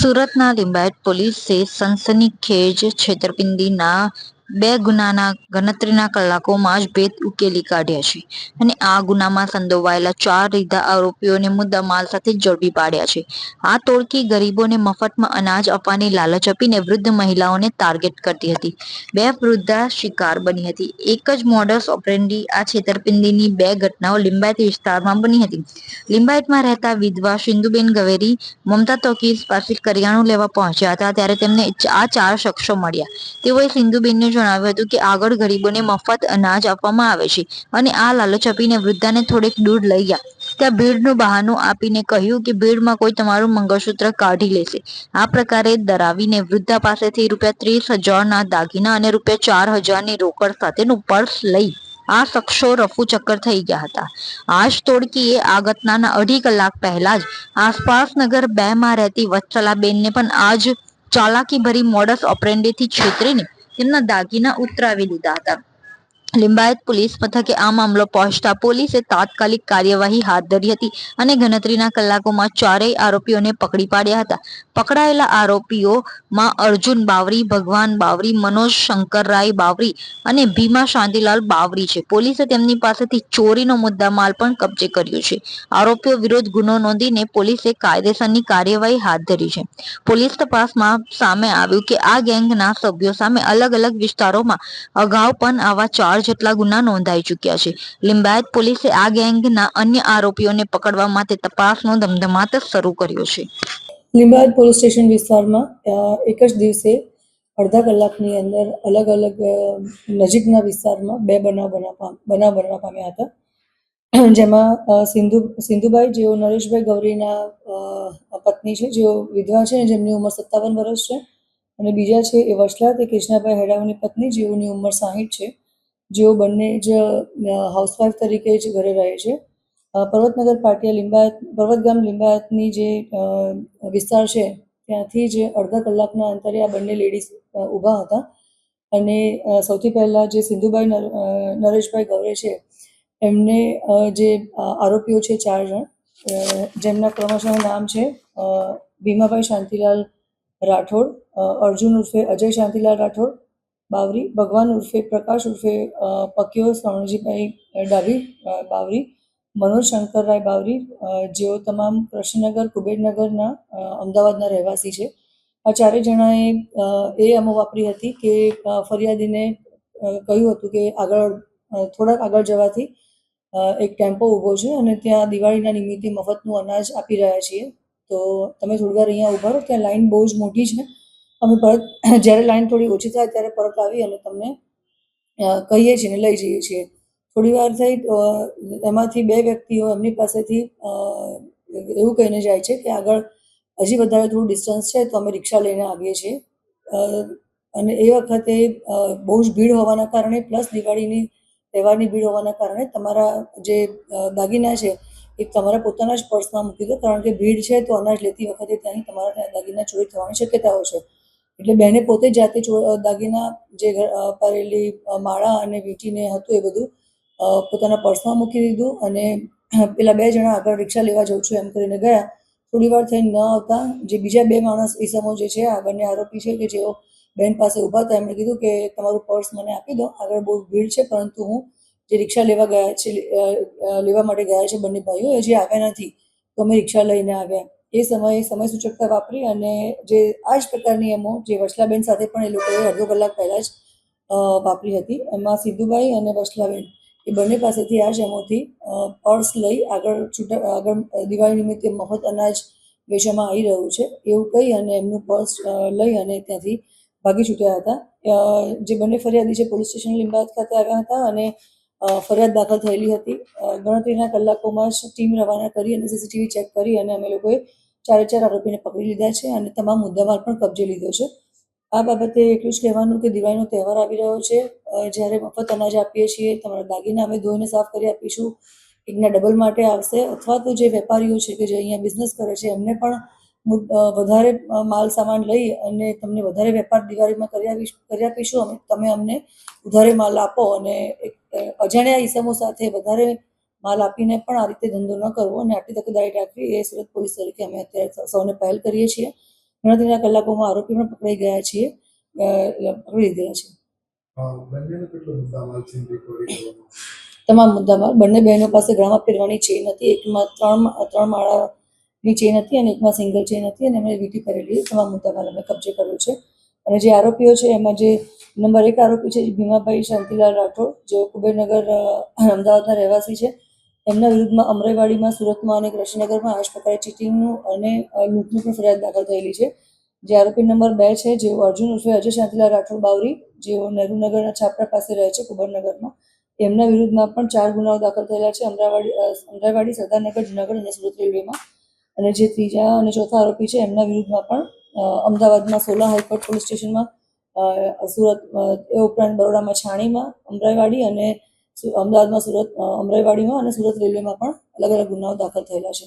સુરતના લિંબાયત પોલીસે સનસનીખેજ છેતરપિંડીના બે ગુનાના ગણતરીના કલાકોમાં જ ભેદ ઉકેલી કાઢ્યા છે અને આ ગુનામાં સંડોવાયેલા ચાર રીધા આરોપીઓને મુદ્દામાલ સાથે ઝડપી પાડ્યા છે. આ તોડકી ગરીબોને મફતમાં અનાજ આપવાની લાલચ આપીને વૃદ્ધ મહિલાઓને ટાર્ગેટ કરતી હતી. બે વૃદ્ધા શિકાર બની હતી. એક જ મોડસ ઓપરેન્ડી આ છેતરપિંડીની બે ઘટનાઓ લિંબાયત વિસ્તારમાં બની હતી. લિંબાયતમાં રહેતા વિધવા સિંધુબેન ગવેરી મમતા તોકીસ પાસે કરિયાણું લેવા પહોંચ્યા હતા ત્યારે તેમને આ ચાર શખ્સો મળ્યા. તેઓએ સિંધુબેનને જણાવ્યું હતું કે આગળ ગરીબોને મફત અનાજ આપવામાં આવે છે અને આ લાલચ આપીને વૃદ્ધાને થોડેક દૂર લઈ ગયા. ત્યાં ભીડનું બહાનું આપીને કહ્યું કે ભીડમાં કોઈ તમારું મંગળસૂત્ર કાઢી લેશે. આ પ્રકારે ડરાવીને વૃદ્ધા પાસેથી રૂપિયા ત્રીસ હજારના દાગીના અને રૂપિયા ચાર હજારની રોકડ સાથેનું પર્સ લઈ આ શખ્સો રફુ ચક્કર થઈ ગયા હતા. આ જ ટોળકીએ આ ઘટનાના અઢી કલાક પહેલા જ આસપાસ નગર બે માં રહેતી વત્સલાબેનને પણ આજ ચાલાકી ભરી મોડસ ઓપરેન્ડીથી છેતરીને તેમના દાગીના ઉતરાવી લીધા હતા લિંબાયત પોલીસ મથકે આ મામલો પહોંચતા પોલીસે તાત્કાલિક કાર્યવાહી હાથ ધરી હતી અને ગણતરીના કલાકોમાં ચારેય આરોપીઓને પકડી પાડ્યા હતા. પકડાયેલા આરોપીઓમાં અર્જુન બાવરી, ભગવાન બાવરી, મનોજ શંકરરાય બાવરી અને ભીમા શાંતિલાલ બાવરી છે. પોલીસે તેમની પાસેથી ચોરીનો મુદ્દામાલ પણ કબજે કર્યો છે. આરોપીઓ વિરુદ્ધ ગુનો નોંધીને પોલીસે કાયદેસરની કાર્યવાહી હાથ ધરી છે. પોલીસ તપાસમાં સામે આવ્યું કે આ ગેંગના સભ્યો સામે અલગ અલગ વિસ્તારોમાં અગાઉ પણ આવા ચાર જેટલા ગુના નોંધાઈ ચૂક્યા છે. લિંબાયત પોલીસે આ ગેંગના અન્ય આરોપીઓને પકડવા માટે તપાસનો ધમધમાટ શરૂ કર્યો છે. લિંબાયત પોલીસ સ્ટેશન વિસ્તારમાં એક જ દિવસે અડધા કલાકની અંદર અલગ અલગ નજીકના વિસ્તારમાં બે બનાવ પામ- બનાવ બનવા પામ્યા હતા. જેમાં સિંધુ, સિંધુભાઈ, જેઓ નરેશભાઈ ગૌરીના પત્ની છે, જેઓ વિધવા છે જેમની ઉંમર સત્તાવન વર્ષ છે. અને બીજા છે એ વસલા તે કૃષ્ણાભાઈ હેડાવની પત્ની, જેઓની ઉંમર સાહીઠ છે. જેઓ બંને જ હાઉસવાઈફ તરીકે જ ઘરે રહે છે. પર્વતનગર પાટિયા લિંબાયત, પર્વતગામ લિંબાયતની જે વિસ્તાર છે, ત્યાંથી જ અડધા કલાકના અંતરે આ બંને લેડીઝ ઊભા હતા. અને સૌથી પહેલાં જે સિંધુભાઈ નર- નરેશભાઈ ગૌરે છે, એમને જે આરોપીઓ છે ચાર જણ જેમના ક્રમશઃ નામ છે ભીમાભાઈ શાંતિલાલ રાઠોડ અર્જુન ઉર્ફે અજય શાંતિલાલ રાઠોડ બાવરી, ભગવાન ઉર્ફે પ્રકાશ ઉર્ફે પક્યો શ્રવણજીભાઈ ડાભી બાવરી, મનોજ શંકરરાય બાવરી જેઓ તમામ કૃષ્ણનગર, કુબેરનગરના અમદાવાદના રહેવાસી છે. આ ચારેય જણાએ એ અમો વાપરી હતી કે ફરિયાદીને કહ્યું હતું કે આગળ થોડાક આગળ જવાથી એક ટેમ્પો ઊભો છે અને ત્યાં દિવાળીના નિમિત્તે મફતનું અનાજ આપી રહ્યા છીએ. તો તમે થોડી વાર અહીંયા ઊભા રહો, ત્યાં લાઈન બહુ જ મોટી છે. અમે પરત, જ્યારે લાઈન થોડી ઓછી થાય ત્યારે પરત આવી અને તમને કહીએ છીએ લઈ જઈએ છીએ. થોડી વાર થઈ એમાંથી બે વ્યક્તિઓ એમની પાસેથી એવું કહીને જાય છે કે આગળ હજી વધારે થોડું ડિસ્ટન્સ છે તો અમે રિક્ષા લઈને આવીએ છીએ. અને એ વખતે બહુ જ ભીડ હોવાના કારણે પ્લસ દિવાળીની તહેવારની ભીડ હોવાના કારણે તમારા જે દાગીના છે એ તમારા પોતાના જ પર્સમાં મૂકી દો. કારણ કે ભીડ છે તો અનાજ લેતી વખતે ત્યાંની તમારા દાગીના ચોરી થવાની શક્યતાઓ છે. એટલે બેને પોતે જાતે દાગીના જે પહેરેલી માળા અને વીંટીને હતું એ બધું પોતાના પર્સમાં મૂકી દીધું અને પેલા બે જણા આગળ રિક્ષા લેવા જઉં છું એમ કરીને ગયા. થોડી વાર થઈને ન આવતા, જે બીજા બે માણસ ઈસમો જે છે આ બંને આરોપી છે કે જેઓ બેન પાસે ઊભા હતા, એમણે કીધું કે તમારું પર્સ મને આપી દો, આગળ બહુ ભીડ છે, પરંતુ હું જે રિક્ષા લેવા ગયા છે લેવા માટે ગયા છે બંને ભાઈઓ, હજી આવ્યા નથી. તો અમે રિક્ષા લઈને આવ્યા. એ સમયે સમય સૂચકતા વાપરી અને જે આ જ પ્રકારની એમો જે વસલાબેન સાથે પણ એ લોકોએ અડધો કલાક પહેલાં જ વાપરી હતી. એમાં સિદ્ધુભાઈ અને વસલાબેન એ બંને પાસેથી આ જ એમોથી પર્સ લઈ આગળ છૂટા, આગળ દિવાળી નિમિત્તે મફત અનાજ વેચવામાં આવી રહ્યું છે. એવું કહી અને એમનું પર્સ લઈ અને ત્યાંથી ભાગી છૂટ્યા હતા. જે બંને ફરિયાદી છે, પોલીસ સ્ટેશન લીંબાદ ખાતે આવ્યા હતા અને ફરિયાદ દાખલ થયેલી હતી. ગણતરીના કલાકોમાં ટીમ રવાના કરી અને સીસીટીવી ચેક કરી અને અમે લોકોએ ચારે ચાર આરોપીને પકડી લીધા છે અને તમામ મુદ્દામાલ પણ કબજે લીધો છે. આ બાબતે એટલું જ કહેવાનું કે દિવાળીનો તહેવાર આવી રહ્યો છે. જ્યારે મફત અનાજ આપીએ છીએ, તમારા દાગીના અમે ધોઈને સાફ કરી આપીશું. એકના ડબલ માટે આવશે અથવા તો જે વેપારીઓ છે કે જે અહીંયા બિઝનેસ કરે છે, એમને પણ વધારે માલ સામાન લઈ અને તમને વધારે વેપાર દિવાળીમાં કરી આપીશ કરી આપીશું. અમે, તમે અમને વધારે માલ આપો અને એક અજાણ્યા ઈસમો સાથે વધારે માલ આપીને પણ આ રીતે ધંધો ન કરવો અને આટલી તકેદારી રાખવી એ સુરત પોલીસ તરીકે અમે અત્યારે સૌને પહેલ કરીએ છીએ. ગણતરીના કલાકોમાં આરોપી પણ પકડાઈ ગયા છીએ. પકડી લીધેલા છે. તમામ મુદ્દામાં બંને બહેનો પાસે ગળામાં પહેરવાની ચેન હતી. એકમાં ત્રણ ત્રણ માળાની ચેન હતી અને એકમાં સિંગલ ચેન હતી અને એમણે વીટી કરેલી તમામ મુદ્દામાં અમે કબજે કર્યો છે. અને જે આરોપીઓ છે એમાં જે નંબર એક આરોપી છે ભીમાભાઈ શાંતિલાલ રાઠોડ, જેઓ કુબેરનગર અમદાવાદના રહેવાસી છે. એમના વિરુદ્ધમાં અમરેવાડીમાં સુરતમાં અને કૃષ્ણનગરમાં આ જ પ્રકારે ચીટિંગનું અને લૂંટનું પણ ફરિયાદ દાખલ થયેલી છે. જે આરોપી નંબર બે છે, જેઓ અર્જુન ઉર્ફે અજય શાંતિલાલ રાઠોડ બાવરી, જેઓ નહેરુનગરના છાપરા પાસે રહે છે કુબરનગરમાં. એમના વિરુદ્ધમાં પણ ચાર ગુનાઓ દાખલ થયેલા છે અમરાવાડી અમરાવાડી, સરદારનગર, જુનાગઢ અને સુરત રેલવેમાં. અને જે ત્રીજા અને ચોથા આરોપી છે, એમના વિરુદ્ધમાં પણ અમદાવાદમાં સોલા હાઈકોર્ટ પોલીસ સ્ટેશનમાં સુરત એ ઉપરાંત બરોડામાં છાણીમાં, અમરાઈવાડી અને અમદાવાદમાં સુરત અમરાઈવાડીમાં અને સુરત રેલવેમાં પણ અલગ અલગ ગુનાઓ દાખલ થયેલા છે.